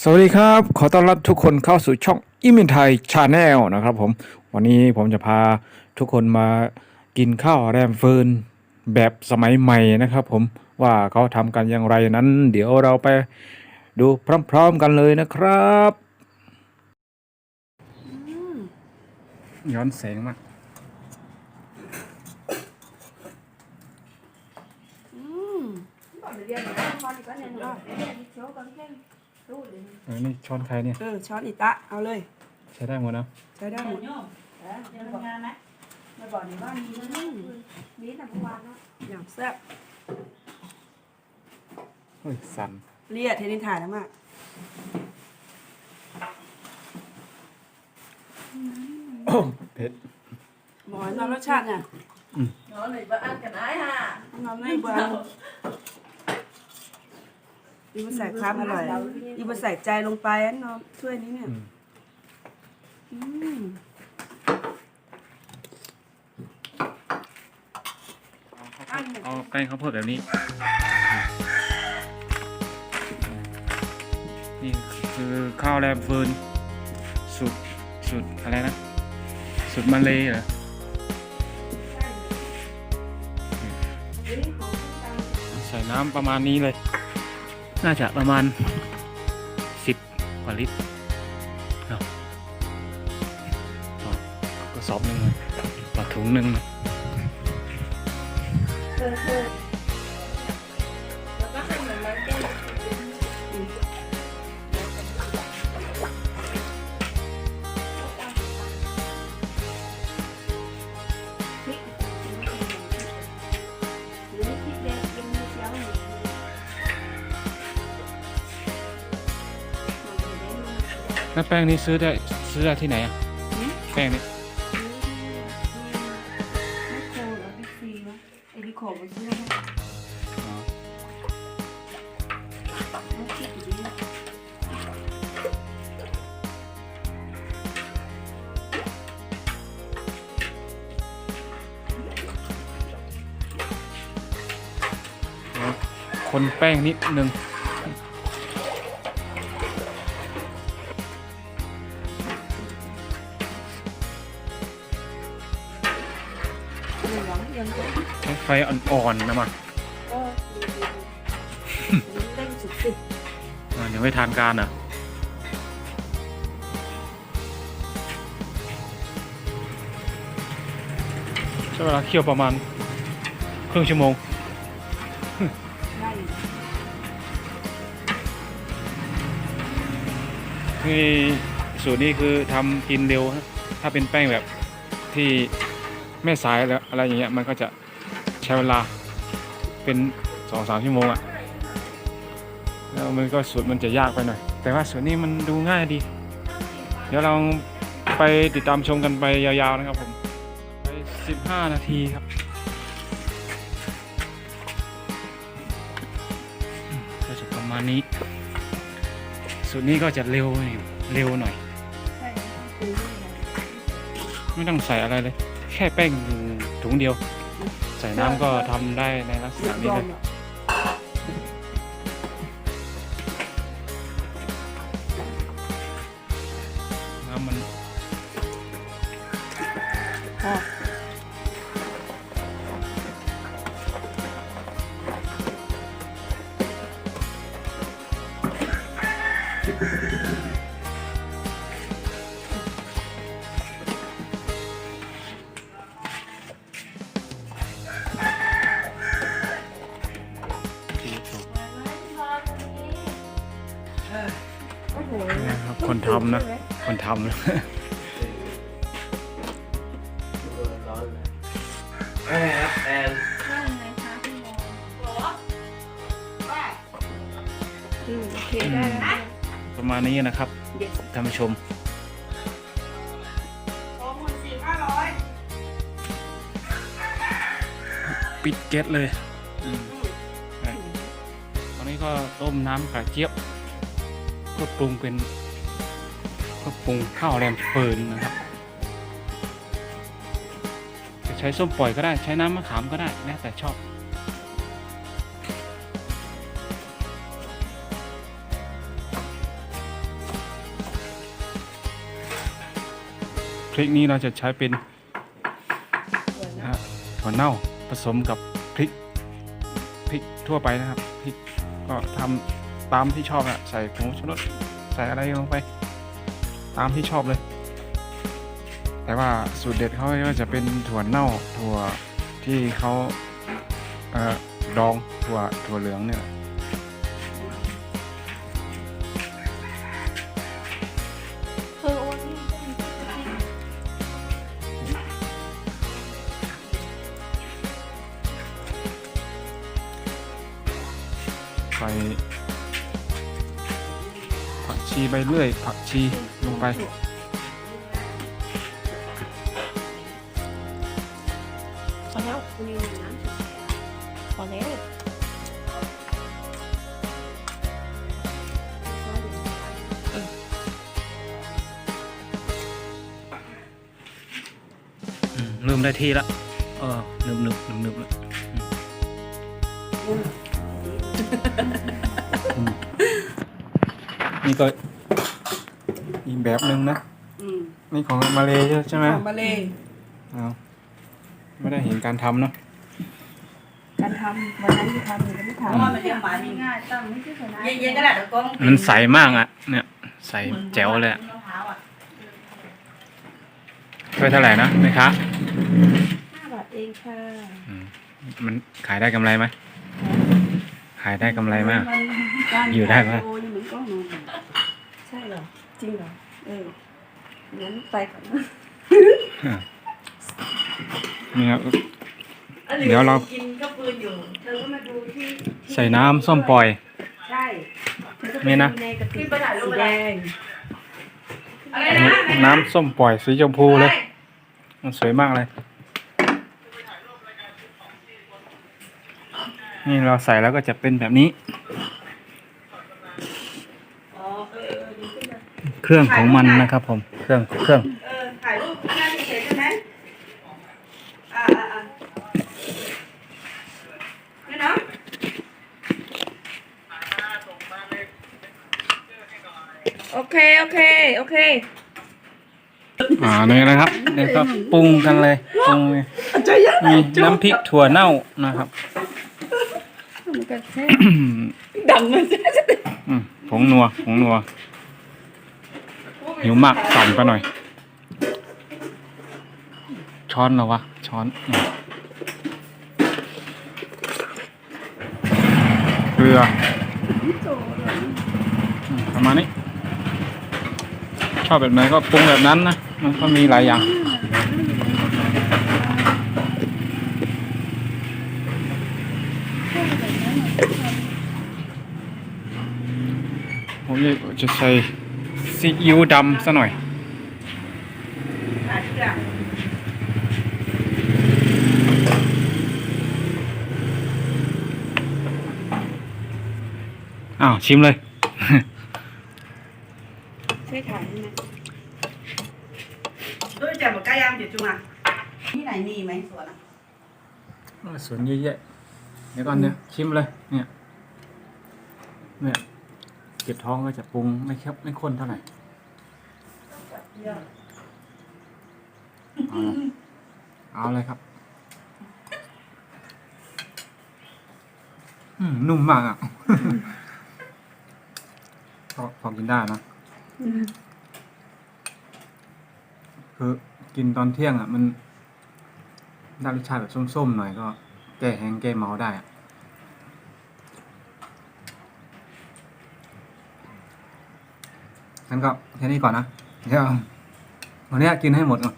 สวัสดีครับ ขอต้อนรับทุกคนเข้าสู่ช่องอิมินไทยชาแนลนะครับผม วันนี้ผมจะพาทุกคนมากินข้าวแรมเฟิร์นแบบสมัยใหม่นะครับผมว่าเขาทำกันอย่างไรนั้น เดี๋ยวเราไปดูพร้อมๆกันเลยนะครับย้อนแสงมา กเออนี่ช้อนใครเนี่ย เออช้อนอิตะเอาเลย ใช้ได้หมดนะใช้ได้หมดงานไหมมาบอกในบ้านนี้นะมีแต่เมื่อวานเนาะอย่างแซ่บเฮ้ยสั่นเลียดเทนินถ่ายแล้วมากเผ็ดหมอนนอนรสชาติเนี่ยนอนเลยบ้านกันไอ้ห่านอนในเบือง อีมาใส่ความอร่อยอีมาใส่ใจลงไปอันนอนถ้วยนี้เนี่ยอืมอืมเอาแป้งข้าวโพดแบบนี้ นี่คือข้าวแรมเฟิร์นสุดสุดอะไรนะ สุดมาเลยเหรอใส่น้ำประมาณนี้เลย น่าจะประมาณสิบกว่าลิตรเนาะต่อกระสอบหนึ่งเลยต่อถุงหนึ่ง แล้วแป้งนี้ซื้อได้ซื้อได้ที่ไหนอะแป้งนี้ไอ้ดิโคมันซื้ออ๋อเดี๋ยวคนแป้งนิดนึง เหลืองยังก็ใช้ไฟอ่อนๆนะมาเต้นสุดอ่ายังไม่ทานการอะใช้เวลาเคี่ยวประมาณครึ่งชั่วโมง ๆได้อยู่นี่สูตรนี้คือทำกินเร็วฮะถ้าเป็นแป้งแบบที่ แม่สายแล้วอะไรอย่างเงี้ยมันก็จะใช้เวลาเป็นสองสามชั่วโมงอะแล้วมันก็สูตรมันจะยากไปหน่อย แต่ว่าสูตรนี้มันดูง่ายดี เดี๋ยวเราไปติดตามชมกันไปยาวๆนะครับผมไป15 นาทีครับอืมก็จะประมาณนี้สูตรนี้ก็จะเร็วหน่อยเร็วหน่อย ไม่ต้องใส่อะไรเลย แค่แป้งถุงเดียว ใส่น้ำก็ทำได้ในลักษณะนี้เลย ทำนะ คนทำนะอืมโอเคได้แล้วประมาณนี้นะครับท่านผู้ชมปิดเก็ตเลยตอนนี้ก็ต้มน้ำกระเจี๊ยบเพื่อปรุงเป็น ก็ปรุงข้าวแรมเฟิร์นนะครับจะใช้ส้มปล่อยก็ได้ใช้น้ำมะขามก็ได้แล้วแต่ชอบพริกนี้เราจะใช้เป็นถั่วเน่าผสมกับพริกพริกทั่วไปนะครับพริกก็ทำตามที่ชอบนะใส่ผงชูรสใส่อะไรลงไป ตามที่ชอบเลย แต่ว่าสูตรเด็ดเขาก็จะเป็นถั่วเน่าถั่วที่เขาเอ่อดองถั่วถั่วเหลืองเนี่ยแหลยใส่ ชีใบเลื่อย ผักชีลงไป พอแล้วคุณมีน้ำพอแล้วเริ่มได้ที่ละเออหนึบหนึบหนึบหนึบแล้ว นี่ก็อีกแบบหนึ่งนะ อืมนี่ของมาเลใช่ไหมของมาเลยเอาไม่ได้เห็นการทำเนาะการทำวันนั้นที่ทำหรือไม่ทเพราะว่ามันเลี้ยงหมาง่ายๆตั้งไม่ใช่ขนาดเย็นๆก็ได้เดี๋ยวกล้องมันใสมากอะ เนี่ยใสแจ๋วเลยอะมะพร้าวอะช่วยเท่าไหร่นะแม่ค้าำห้าบาทเองค่ะอืมมันขายได้กำไรไหมขายได้กำไรมากการอยู่ได้ปะโอ้ยเห มือนกล้องนอนใช่เหรอ จริงเหรอ เออ งั้นไปก่อนนะนี่ครับ เดี๋ยวเรากินก็ปืนอยู่ เธอก็มาดูที่ใส่น้ำส้มปล่อย ใช่เธอก็ไปนี่นะ ดูในกระติขึ้กนไปถ่ายรูสีปแดอะไรงอะไรอันนะนี้น้ำส้มปล่อยสีชมพูเลย มันสวยมากเลย นี่เราใส่แล้วก็จะเป็นแบบนี้ อ๋อเออเออดีขึ้น เลยเครื่องของมันนะครับ ผม เครื่องเครื่องเออถ่ายรูปหน้าเฉยๆใช่ไหมอ่าอ่าอ่านี่เนาะโอเค โอเค โอเค อ่านี่นะครับนี่ก็ปรุงกันเลยปรุงเลยมีน้ำพริกถั่วเน่านะครับมันก็แค่อืมดังมันแค่อืมผงนัวผงนัว หิวมากสั่นไปหน่อย ช้อนเหรอวะ ช้อนเกลือประมาณนี้ ชอบแบบไหนก็ปรุงแบบนั้นนะ มันก็มีหลายอย่างผมจะใส่ ซีอิ๊วดำซะหน่อยถ่ายทุกอย่างอ้าว ชิมเลยช่วยถ่ายให้ไหมด้วยจับหมดใกล้ย่างเดี๋ยวจุงอะที่ไหนมีไหมสวนอะสวนเยอะแยะเดี๋ยวก่อนเนี่ยชิมเลย เนี่ย เนี่ยเก็บท้องก็จะปรุงไม่แคบไม่ข้นเท่าไหร่ เอาเลยเอาเลยครับอืมนุ่มมากอะ พอพอกินได้นะคือกินตอนเที่ยงอะ มันได้รสชาติแบบส้มๆหน่อยก็ แก้แห้งแก้เมาได้อะงั้นก็แค่นี้ก่อนนะ เดี๋ยววันนี้กินให้หมดก่อน